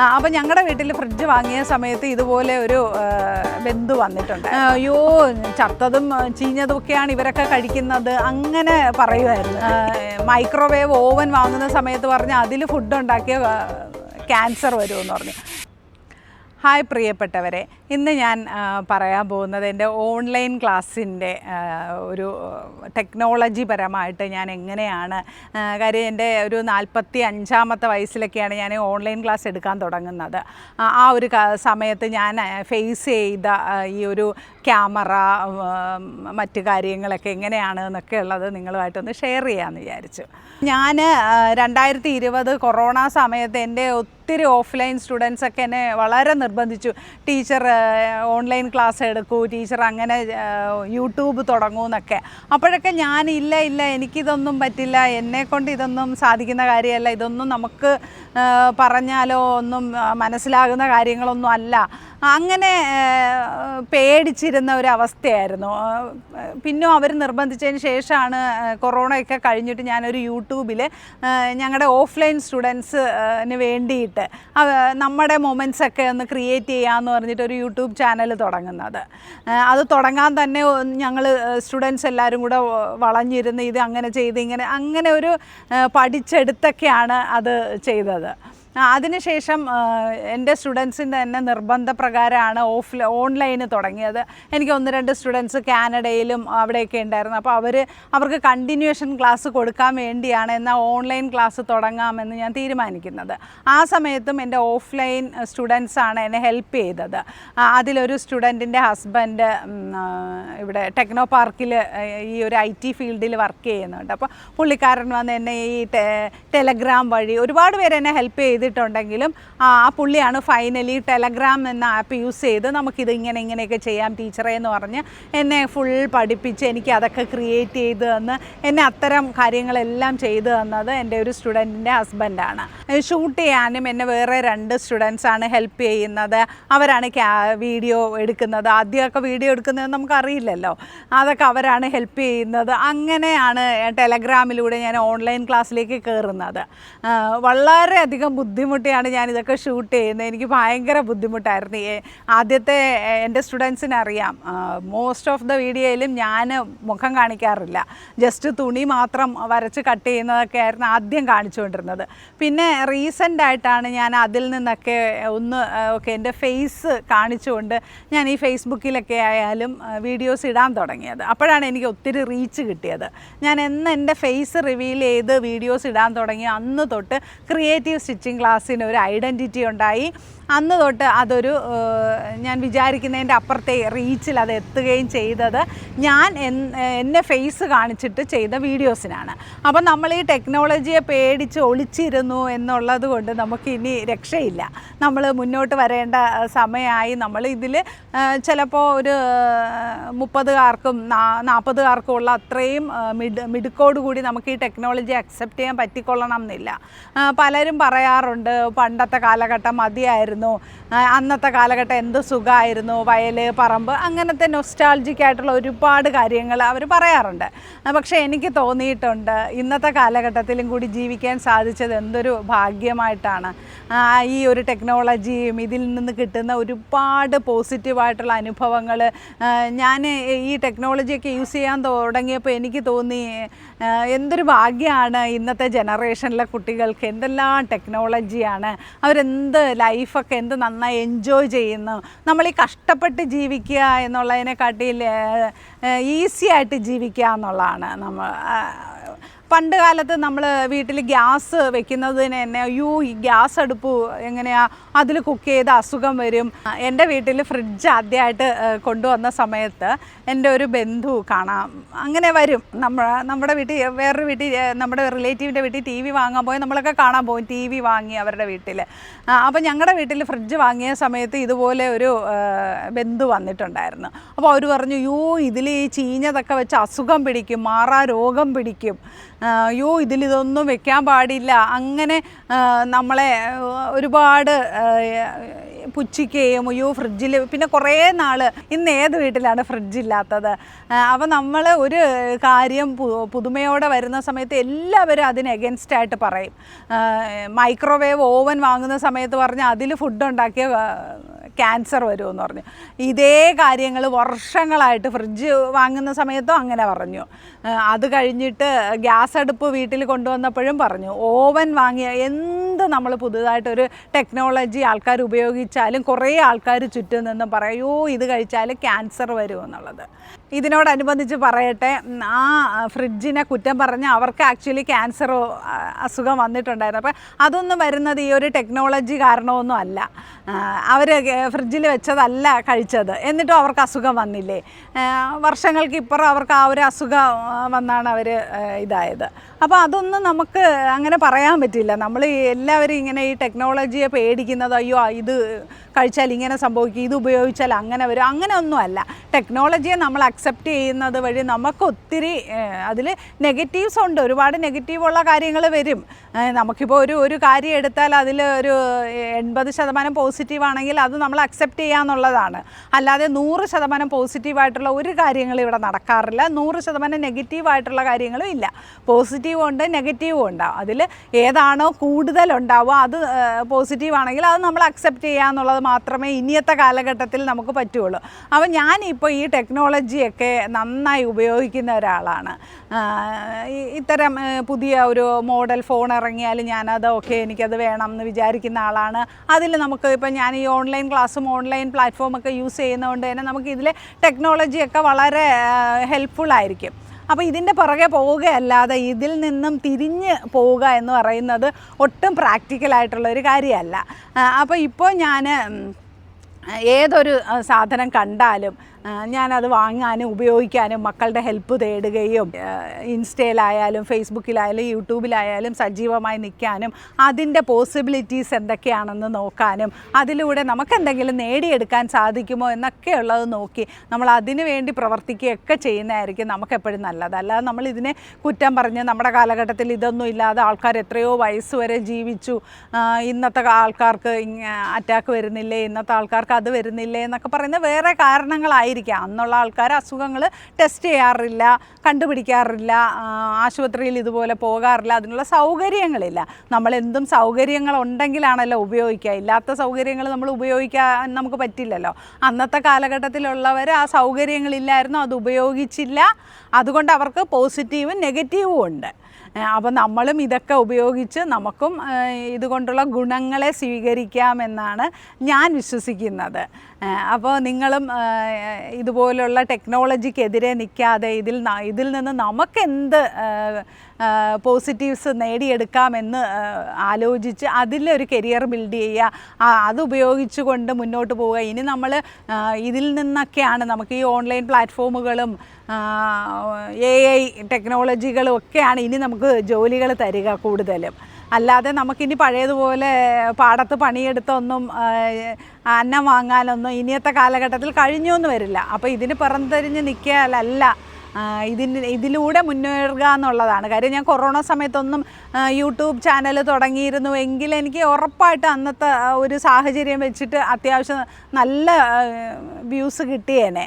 അപ്പം ഞങ്ങളുടെ വീട്ടിൽ ഫ്രിഡ്ജ് വാങ്ങിയ സമയത്ത് ഇതുപോലെ ഒരു ബന്ധു വന്നിട്ടുണ്ട്. അയ്യോ. ചത്തതും ചീഞ്ഞതും ഒക്കെയാണ് ഇവരൊക്കെ കഴിക്കുന്നത്. അങ്ങനെ പറയുമായിരുന്നു മൈക്രോവേവ് ഓവൻ വാങ്ങുന്ന സമയത്ത് പറഞ്ഞാൽ അതിൽ ഫുഡ് ഉണ്ടാക്കിയ ക്യാൻസർ വരുമെന്ന് പറഞ്ഞു. ഹായ് പ്രിയപ്പെട്ടവരെ ഇന്ന് ഞാൻ പറയാൻ പോകുന്നത് എന്റെ ഓൺലൈൻ ക്ലാസ്സിന്റെ ഒരു ടെക്നോളജി പരമായിട്ട് ഞാൻ എങ്ങനെയാണ് കാര്യം എന്റെ ഒരു നാൽപ്പത്തി അഞ്ചാമത്തെ വയസ്സിലൊക്കെയാണ് ഞാൻ ഓൺലൈൻ ക്ലാസ് എടുക്കാൻ തുടങ്ങുന്നത്. ആ ഒരു സമയത്ത് ഞാൻ ഫേസ് ചെയ്ത ഈ ഒരു ക്യാമറ മറ്റു കാര്യങ്ങളൊക്കെ എങ്ങനെയാണ് എന്നൊക്കെ ഉള്ളത് നിങ്ങളുമായിട്ടൊന്ന് ഷെയർ ചെയ്യാമെന്ന് വിചാരിച്ചു. ഞാൻ രണ്ടായിരത്തി ഇരുപത് കൊറോണ സമയത്ത് എന്റെ ഒത്തിരി ഓഫ്ലൈൻ സ്റ്റുഡൻസൊക്കെ എന്നെ വളരെ നിർബന്ധിച്ചു. ടീച്ചർ ഓൺലൈൻ ക്ലാസ് എടുക്കൂ ടീച്ചർ അങ്ങനെ യൂട്യൂബ് തുടങ്ങൂ എന്നൊക്കെ. അപ്പോഴൊക്കെ ഞാൻ ഇല്ല ഇല്ല എനിക്കിതൊന്നും പറ്റില്ല എന്നെ കൊണ്ട് ഇതൊന്നും സാധിക്കുന്ന കാര്യമല്ല ഇതൊന്നും നമുക്ക് പറഞ്ഞാലോ ഒന്നും മനസ്സിലാകുന്ന കാര്യങ്ങളൊന്നും അല്ല. അങ്ങനെ പേടിച്ചിരുന്ന ഒരു അവസ്ഥയായിരുന്നു. പിന്നെ അവർ നിർബന്ധിച്ചതിന് ശേഷമാണ് കൊറോണയൊക്കെ കഴിഞ്ഞിട്ട് ഞാനൊരു യൂട്യൂബിൽ ഞങ്ങളുടെ ഓഫ്ലൈൻ സ്റ്റുഡൻസിന് വേണ്ടിയിട്ട് നമ്മുടെ മൊമെന്റ്സ് ഒക്കെ ഒന്ന് ക്രിയേറ്റ് ചെയ്യാമെന്ന് പറഞ്ഞിട്ട് ഒരു യൂട്യൂബ് ചാനൽ തുടങ്ങുന്നത്. അത് തുടങ്ങാൻ തന്നെ ഞങ്ങൾ സ്റ്റുഡൻസ് എല്ലാവരും കൂടെ വളഞ്ഞിരുന്ന് ഇത് അങ്ങനെ ചെയ്ത് ഇങ്ങനെ അങ്ങനെ ഒരു പഠിച്ചെടുത്തൊക്കെയാണ് അത് ചെയ്തത്. അതിനുശേഷം എന്റെ സ്റ്റുഡൻസിന്റെ തന്നെ നിർബന്ധപ്രകാരമാണ് ഓഫ് ഓൺലൈന് തുടങ്ങിയത്. എനിക്ക് ഒന്ന് രണ്ട് സ്റ്റുഡൻസ് കാനഡയിലും അവിടെയൊക്കെ ഉണ്ടായിരുന്നു. അപ്പോൾ അവർ അവർക്ക് കണ്ടിന്യൂഷൻ ക്ലാസ് കൊടുക്കാൻ വേണ്ടിയാണ് എന്നാൽ ഓൺലൈൻ ക്ലാസ് തുടങ്ങാമെന്ന് ഞാൻ തീരുമാനിക്കുന്നത്. ആ സമയത്തും എന്റെ ഓഫ്ലൈൻ സ്റ്റുഡൻസാണ് എന്നെ ഹെൽപ്പ് ചെയ്തത്. അതിലൊരു സ്റ്റുഡന്റിന്റെ ഹസ്ബൻഡ് ഇവിടെ ടെക്നോ പാർക്കിൽ ഈ ഒരു ഐ ടി ഫീൽഡിൽ വർക്ക് ചെയ്യുന്നുണ്ട്. അപ്പോൾ പുള്ളിക്കാരൻ വന്ന് എന്നെ ഈ ടെലഗ്രാം വഴി ഒരുപാട് പേര് എന്നെ ഹെൽപ്പ് ചെയ്തിട്ടുണ്ടെങ്കിലും ആ പുള്ളിയാണ് ഫൈനലി ടെലഗ്രാം എന്ന ആപ്പ് യൂസ് ചെയ്ത് നമുക്കിത് ഇങ്ങനെ ഇങ്ങനെയൊക്കെ ചെയ്യാം ടീച്ചറെ എന്ന് പറഞ്ഞ് എന്നെ ഫുൾ പഠിപ്പിച്ച് എനിക്ക് അതൊക്കെ ക്രിയേറ്റ് ചെയ്ത് തന്ന് എന്നെ അത്തരം കാര്യങ്ങളെല്ലാം ചെയ്തു തന്നത് എന്റെ ഒരു സ്റ്റുഡന്റിന്റെ ഹസ്ബൻഡാണ് ഷൂട്ട് ചെയ്യാനും എന്നെ വേറെ രണ്ട് സ്റ്റുഡൻസാണ് ഹെൽപ്പ് ചെയ്യുന്നത്. അവരാണ് വീഡിയോ എടുക്കുന്നത്. ആദ്യമൊക്കെ വീഡിയോ എടുക്കുന്നത് നമുക്കറിയില്ലല്ലോ അതൊക്കെ അവരാണ് ഹെൽപ്പ് ചെയ്യുന്നത്. അങ്ങനെയാണ് ടെലഗ്രാമിലൂടെ ഞാൻ ഓൺലൈൻ ക്ലാസ്സിലേക്ക് കയറുന്നത്. വളരെയധികം വളരെയധികം ബുദ്ധിമുട്ടിയാണ് ഞാൻ ഇതൊക്കെ ഷൂട്ട് ചെയ്യുന്നത്. എനിക്ക് ഭയങ്കര ബുദ്ധിമുട്ടായിരുന്നു. ആദ്യത്തെ എന്റെ സ്റ്റുഡൻസിന് അറിയാം മോസ്റ്റ് ഓഫ് ദ വീഡിയോയിലും ഞാൻ മുഖം കാണിക്കാറില്ല. ജസ്റ്റ് തുണി മാത്രം വരച്ച് കട്ട് ചെയ്യുന്നതൊക്കെ ആയിരുന്നു ആദ്യം കാണിച്ചുകൊണ്ടിരുന്നത്. പിന്നെ റീസെന്റ് ആയിട്ടാണ് ഞാൻ അതിൽ നിന്നൊക്കെ ഒന്ന് ഒക്കെ എന്റെ ഫേസ് കാണിച്ചുകൊണ്ട് ഞാൻ ഈ ഫേസ്ബുക്കിലൊക്കെ ആയാലും വീഡിയോസ് ഇടാൻ തുടങ്ങിയത്. അപ്പോഴാണ് എനിക്ക് ഒത്തിരി റീച്ച് കിട്ടിയത്. ഞാൻ എന്ന് എന്റെ ഫേസ് റിവീൽ ചെയ്ത് വീഡിയോസ് ഇടാൻ തുടങ്ങി. അന്ന് തൊട്ട് ക്രിയേറ്റീവ് സ്റ്റിച്ചിങ് ക്ലാസ്സിന് ഒരു ഐഡന്റിറ്റി ഉണ്ടായി. അന്ന് തൊട്ട് അതൊരു ഞാൻ വിചാരിക്കുന്നതിന്റെ അപ്പുറത്തെ റീച്ചിൽ അത് എത്തുകയും ചെയ്തത് ഞാൻ എന്നെ ഫേസ് കാണിച്ചിട്ട് ചെയ്ത വീഡിയോസിനാണ്. അപ്പം നമ്മൾ ഈ ടെക്നോളജിയെ പേടിച്ച് ഒളിച്ചിരുന്നു എന്നുള്ളത് കൊണ്ട് നമുക്കിനി രക്ഷയില്ല. നമ്മൾ മുന്നോട്ട് വരേണ്ട സമയമായി. നമ്മൾ ഇതിൽ ചിലപ്പോൾ ഒരു മുപ്പതുകാർക്കും നാൽപ്പതുകാർക്കും ഉള്ള അത്രയും മിഡ് മിടുക്കോട് കൂടി നമുക്ക് ഈ ടെക്നോളജി അക്സെപ്റ്റ് ചെയ്യാൻ പറ്റിക്കൊള്ളണം എന്നില്ല. പലരും പറയാറുണ്ട് പണ്ടത്തെ കാലഘട്ടം മതിയായിരുന്നു ആ, അന്നത്തെ കാലഘട്ടം എന്ത് സുഖമായിരുന്നു? വയൽ പറമ്പ് അങ്ങനത്തെ നൊസ്റ്റാൾജിക് ആയിട്ടുള്ള ഒരുപാട് കാര്യങ്ങൾ അവർ പറയാറുണ്ട്. പക്ഷേ എനിക്ക് തോന്നിയിട്ടുണ്ട് ഇന്നത്തെ കാലഘട്ടത്തിലും കൂടി ജീവിക്കാൻ സാധിച്ചത് എന്തൊരു ഭാഗ്യമായിട്ടാണ്. ഈ ഒരു ടെക്നോളജിയും ഇതിൽ നിന്ന് കിട്ടുന്ന ഒരുപാട് പോസിറ്റീവായിട്ടുള്ള അനുഭവങ്ങൾ. ഞാൻ ഈ ടെക്നോളജിയൊക്കെ യൂസ് ചെയ്യാൻ തുടങ്ങിയപ്പോൾ എനിക്ക് തോന്നി എന്തൊരു ഭാഗ്യമാണ് ഇന്നത്തെ ജനറേഷനിലെ കുട്ടികൾക്ക്. എന്തെല്ലാം ടെക്നോളജിയാണ് അവരെന്ത് ലൈഫൊക്കെ എന്ത് നന്നായി എൻജോയ് ചെയ്യുന്നു. നമ്മൾ ഈ കഷ്ടപ്പെട്ട് ജീവിക്കുക എന്നുള്ളതിനെക്കാട്ടിൽ ഈസി ആയിട്ട് ജീവിക്കുക എന്നുള്ളതാണ് നമ്മൾ പണ്ട് കാലത്ത് നമ്മൾ വീട്ടിൽ ഗ്യാസ് വെക്കുന്നതിന് തന്നെ അയ്യോ ഈ ഗ്യാസ് അടുപ്പ് എങ്ങനെയാ? അതിൽ കുക്ക് ചെയ്ത് അസുഖം വരും. എന്റെ വീട്ടിൽ ഫ്രിഡ്ജ് ആദ്യമായിട്ട് കൊണ്ടുവന്ന സമയത്ത് എന്റെ ഒരു ബന്ധു കാണാം അങ്ങനെ വരും. നമ്മൾ നമ്മുടെ വീട്ടിൽ വേറൊരു വീട്ടിൽ നമ്മുടെ റിലേറ്റീവിന്റെ വീട്ടിൽ ടി വി വാങ്ങാൻ പോയി നമ്മളൊക്കെ കാണാൻ പോകും ടി വി വാങ്ങി അവരുടെ വീട്ടിൽ അപ്പോൾ ഞങ്ങളുടെ വീട്ടിൽ ഫ്രിഡ്ജ് വാങ്ങിയ സമയത്ത് ഇതുപോലെ ഒരു ബന്ധു വന്നിട്ടുണ്ടായിരുന്നു. അപ്പോൾ അവർ പറഞ്ഞു യോ ഇതിൽ ഈ ചീഞ്ഞതൊക്കെ വെച്ച് അസുഖം പിടിക്കും മാറാ രോഗം പിടിക്കും. അയ്യോ ഇതിലിതൊന്നും വെക്കാൻ പാടില്ല. അങ്ങനെ നമ്മളെ ഒരുപാട് പുച്ഛിക്കുകയും അയ്യോ ഫ്രിഡ്ജിൽ പിന്നെ കുറേ നാൾ ഇന്ന് ഏത് വീട്ടിലാണ് ഫ്രിഡ്ജില്ലാത്തത് അപ്പോൾ നമ്മൾ ഒരു കാര്യം പുതുമയോടെ വരുന്ന സമയത്ത് എല്ലാവരും അതിന് എഗൻസ്റ്റ് ആയിട്ട് പറയും. മൈക്രോവേവ് ഓവൻ വാങ്ങുന്ന സമയത്ത് പറഞ്ഞാൽ അതിൽ ഫുഡ് ഉണ്ടാക്കിയ ക്യാൻസർ വരുമെന്ന് പറഞ്ഞു. ഇതേ കാര്യങ്ങൾ വർഷങ്ങളായിട്ട് ഫ്രിഡ്ജ് വാങ്ങുന്ന സമയത്തും അങ്ങനെ പറഞ്ഞു. അത് കഴിഞ്ഞിട്ട് ഗ്യാസ് അടുപ്പ് വീട്ടിൽ കൊണ്ടുവന്നപ്പോഴും പറഞ്ഞു. ഓവൻ വാങ്ങിയ എന്ത് നമ്മൾ പുതുതായിട്ടൊരു ടെക്നോളജി ആൾക്കാർ ഉപയോഗിച്ചാലും കുറേ ആൾക്കാർ ചുറ്റും നിന്നും പറയോ ഇത് കഴിച്ചാൽ ക്യാൻസർ വരും എന്നുള്ളത് ഇതിനോടനുബന്ധിച്ച് പറയട്ടെ ആ ഫ്രിഡ്ജിനെ കുറ്റം പറഞ്ഞ് അവർക്ക് ആക്ച്വലി ക്യാൻസർ അസുഖം വന്നിട്ടുണ്ടായിരുന്നു. അപ്പം അതൊന്നും വരുന്നത് ഈ ഒരു ടെക്നോളജി കാരണമൊന്നും അല്ല. അവർ ഫ്രിഡ്ജിൽ വെച്ചതല്ല കഴിച്ചത്. എന്നിട്ടും അവർക്ക് അസുഖം വന്നില്ലേ? വർഷങ്ങൾക്ക് ഇപ്പുറം അവർക്ക് ആ ഒരു അസുഖം വന്നാണ് അവർ ഇതായത്. അപ്പോൾ അതൊന്നും നമുക്ക് അങ്ങനെ പറയാൻ പറ്റില്ല. നമ്മൾ എല്ലാവരും ഇങ്ങനെ ഈ ടെക്നോളജിയെ പേടിക്കുന്നത് അയ്യോ ഇത് കഴിച്ചാൽ ഇങ്ങനെ സംഭവിക്കും ഇത് ഉപയോഗിച്ചാൽ അങ്ങനെ വരും. അങ്ങനെ ഒന്നുമല്ല ടെക്നോളജിയെ നമ്മൾ അക്സെപ്റ്റ് ചെയ്യുന്നത് വഴി നമുക്ക് ഒത്തിരി അതിൽ നെഗറ്റീവ്സ് ഉണ്ട്. ഒരുപാട് നെഗറ്റീവുള്ള കാര്യങ്ങൾ വരും. നമുക്കിപ്പോൾ ഒരു ഒരു കാര്യം എടുത്താൽ അതിൽ ഒരു എൺപത് ശതമാനം പോസിറ്റീവ് ആണെങ്കിൽ അത് നമ്മൾ അക്സെപ്റ്റ് ചെയ്യാന്നുള്ളതാണ് അല്ലാതെ നൂറ് ശതമാനം പോസിറ്റീവായിട്ടുള്ള ഒരു കാര്യങ്ങളും ഇവിടെ നടക്കാറില്ല. നൂറ് ശതമാനം നെഗറ്റീവായിട്ടുള്ള കാര്യങ്ങളും ഇല്ല. പോസിറ്റീവും ഉണ്ട് നെഗറ്റീവും ഉണ്ടാവും അതിൽ ഏതാണോ കൂടുതൽ ഉണ്ടാവുക അത് പോസിറ്റീവ് ആണെങ്കിൽ അത് നമ്മൾ അക്സെപ്റ്റ് ചെയ്യുക എന്നുള്ളത് മാത്രമേ ഇനിയത്തെ കാലഘട്ടത്തിൽ നമുക്ക് പറ്റുള്ളൂ അപ്പോൾ ഞാനിപ്പോൾ ഈ ടെക്നോളജിയൊക്കെ നന്നായി ഉപയോഗിക്കുന്ന ഒരാളാണ്. ഇത്തരം പുതിയ ഒരു മോഡൽ ഫോൺ ഇറങ്ങിയാൽ ഞാനത് ഓക്കെ എനിക്കത് വേണം എന്ന് വിചാരിക്കുന്ന ആളാണ്. അതിൽ നമുക്ക് ഇപ്പം ഞാൻ ഈ ഓൺലൈൻ ക്ലാസ്സും ഓൺലൈൻ പ്ലാറ്റ്ഫോമൊക്കെ യൂസ് ചെയ്യുന്നതുകൊണ്ട് തന്നെ നമുക്ക് ഇതിലെ ടെക്നോളജിയൊക്കെ വളരെ ഹെൽപ്ഫുൾ ആയിരിക്കും. അപ്പോൾ ഇതിന്റെ പുറകെ പോവുകയല്ലാതെ ഇതിൽ നിന്നും തിരിഞ്ഞ് പോവുക എന്ന് പറയുന്നത് ഒട്ടും പ്രാക്ടിക്കലായിട്ടുള്ള ഒരു കാര്യമല്ല. അപ്പോൾ ഇപ്പോൾ ഞാൻ ഏതൊരു സാധനം കണ്ടാലും ഞാനത് വാങ്ങാനും ഉപയോഗിക്കാനും മക്കളുടെ ഹെൽപ്പ് തേടുകയും ഇൻസ്റ്റയിലായാലും ഫേസ്ബുക്കിലായാലും യൂട്യൂബിലായാലും സജീവമായി നിൽക്കാനും അതിന്റെ പോസിബിലിറ്റീസ് എന്തൊക്കെയാണെന്ന് നോക്കാനും അതിലൂടെ നമുക്കെന്തെങ്കിലും നേടിയെടുക്കാൻ സാധിക്കുമോ എന്നൊക്കെ ഉള്ളത് നോക്കി നമ്മൾ അതിനു വേണ്ടി പ്രവർത്തിക്കുകയൊക്കെ ചെയ്യുന്നതായിരിക്കും നമുക്കെപ്പോഴും നല്ലത്. അല്ലാതെ നമ്മൾ ഇതിനെ കുറ്റം പറഞ്ഞ് നമ്മുടെ കാലഘട്ടത്തിൽ ഇതൊന്നും ഇല്ലാതെ ആൾക്കാർ എത്രയോ വയസ്സ് വരെ ജീവിച്ചു. ഇന്നത്തെ ആൾക്കാർക്ക് അറ്റാക്ക് വരുന്നില്ലേ ഇന്നത്തെ ആൾക്കാർക്ക് അത് വരുന്നില്ലേ എന്നൊക്കെ പറയുന്ന വേറെ കാരണങ്ങളായിരിക്കാം അന്നുള്ള ആൾക്കാർ അസുഖങ്ങൾ ടെസ്റ്റ് ചെയ്യാറില്ല കണ്ടുപിടിക്കാറില്ല ആശുപത്രിയിൽ ഇതുപോലെ പോകാറില്ല അതിനുള്ള സൗകര്യങ്ങളില്ല. നമ്മൾ എന്തും സൗകര്യങ്ങൾ ഉണ്ടെങ്കിലാണല്ലോ ഉപയോഗിക്കുക. ഇല്ലാത്ത സൗകര്യങ്ങൾ നമ്മൾ ഉപയോഗിക്കാൻ നമുക്ക് പറ്റില്ലല്ലോ. അന്നത്തെ കാലഘട്ടത്തിലുള്ളവർ ആ സൗകര്യങ്ങളില്ലായിരുന്നു അത് ഉപയോഗിച്ചില്ല. അതുകൊണ്ട് അവർക്ക് പോസിറ്റീവും നെഗറ്റീവും ഉണ്ട്. അപ്പോൾ നമ്മളും ഇതൊക്കെ ഉപയോഗിച്ച് നമുക്കും ഇതുകൊണ്ടുള്ള ഗുണങ്ങളെ സ്വീകരിക്കാമെന്നാണ് ഞാൻ വിശ്വസിക്കുന്നത്. അപ്പോൾ നിങ്ങളും ഇതുപോലുള്ള ടെക്നോളജിക്കെതിരെ നിൽക്കാതെ ഇതിൽ ഇതിൽ നിന്ന് നമുക്കെന്ത് പോസിറ്റീവ്സ് നേടിയെടുക്കാമെന്ന് ആലോചിച്ച് അതിലൊരു കരിയർ ബിൽഡ് ചെയ്യുക ആ, അത് ഉപയോഗിച്ചുകൊണ്ട് മുന്നോട്ട് പോവുക. ഇനി നമ്മൾ ഇതിൽ നിന്നൊക്കെയാണ് നമുക്ക് ഈ ഓൺലൈൻ പ്ലാറ്റ്ഫോമുകളും എ ഐ ടെക്നോളജികളും ഒക്കെയാണ് ഇനി നമുക്ക് ജോലികൾ തരിക കൂടുതലും. അല്ലാതെ നമുക്കിനി പഴയതുപോലെ പാടത്ത് പണിയെടുത്തൊന്നും അന്നം വാങ്ങാനൊന്നും ഇനിയത്തെ കാലഘട്ടത്തിൽ കഴിഞ്ഞൊന്നും വരില്ല. അപ്പോൾ ഇതിന് പുറംതിരിഞ്ഞ് നിൽക്കാനല്ല ആ, ഇതിന് ഇതിലൂടെ മുന്നേറുക എന്നുള്ളതാണ്. കാര്യം ഞാൻ കൊറോണ സമയത്തൊന്നും യൂട്യൂബ് ചാനൽ തുടങ്ങിയിരുന്നു എങ്കിൽ എനിക്ക് ഉറപ്പായിട്ട് അന്നത്തെ ഒരു സാഹചര്യം വെച്ചിട്ട് അത്യാവശ്യം നല്ല വ്യൂസ് കിട്ടിയേനെ.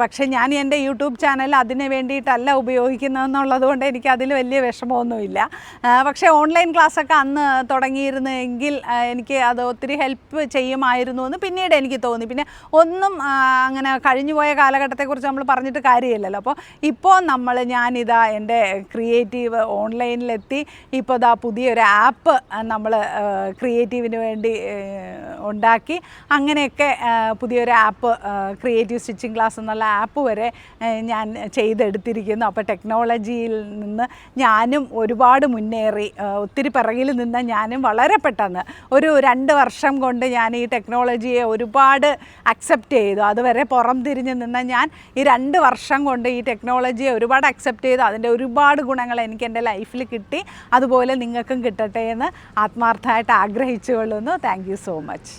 പക്ഷേ ഞാൻ എന്റെ യൂട്യൂബ് ചാനൽ അതിന് വേണ്ടിയിട്ടല്ല ഉപയോഗിക്കുന്നതെന്നുള്ളത് കൊണ്ട് എനിക്ക് അതിൽ വലിയ വിഷമമൊന്നുമില്ല. പക്ഷേ ഓൺലൈൻ ക്ലാസ്സൊക്കെ അന്ന് തുടങ്ങിയിരുന്നെങ്കിൽ എങ്കിൽ എനിക്ക് അത് ഒത്തിരി ഹെൽപ്പ് ചെയ്യുമായിരുന്നു എന്ന് പിന്നീട് എനിക്ക് തോന്നി. പിന്നെ ഒന്നും അങ്ങനെ കഴിഞ്ഞുപോയ കാലഘട്ടത്തെക്കുറിച്ച് നമ്മൾ പറഞ്ഞിട്ട് കാര്യമില്ലല്ലോ. അപ്പോൾ ഇപ്പോൾ നമ്മൾ ഞാനിതാ എന്റെ ക്രിയേറ്റീവ് ഓൺലൈനിലെത്തി. ഇപ്പോൾ ഇതാ പുതിയൊരു ആപ്പ് നമ്മൾ ക്രിയേറ്റീവിന് വേണ്ടി ഉണ്ടാക്കി. അങ്ങനെയൊക്കെ പുതിയൊരു ആപ്പ് ക്രിയേറ്റീവ് സ്റ്റിച്ചിങ് ക്ലാസ് എന്നുള്ള ആപ്പ് വരെ ഞാൻ ചെയ്തെടുത്തിരിക്കുന്നു. അപ്പോൾ ടെക്നോളജിയിൽ നിന്ന് ഞാനും ഒരുപാട് മുന്നേറി ഒത്തിരി പിറകിൽ നിന്ന് ഞാനും വളരെ പെട്ടെന്ന് ഒരു രണ്ട് വർഷം കൊണ്ട് ഞാൻ ഈ ടെക്നോളജിയെ ഒരുപാട് അക്സെപ്റ്റ് ചെയ്തു. അതുവരെ പുറം തിരിഞ്ഞ് നിന്ന ഞാൻ ഈ രണ്ട് വർഷം കൊണ്ട് ഈ ടെക്നോളജിയെ ഒരുപാട് അക്സെപ്റ്റ് ചെയ്ത് അതിന്റെ ഒരുപാട് ഗുണങ്ങൾ എനിക്ക് എന്റെ ലൈഫിൽ കിട്ടി. അതുപോലെ നിങ്ങൾക്കും കിട്ടട്ടെ എന്ന് ആത്മാർത്ഥമായിട്ട് ആഗ്രഹിച്ചു കൊള്ളുന്നു താങ്ക് സോ മച്ച്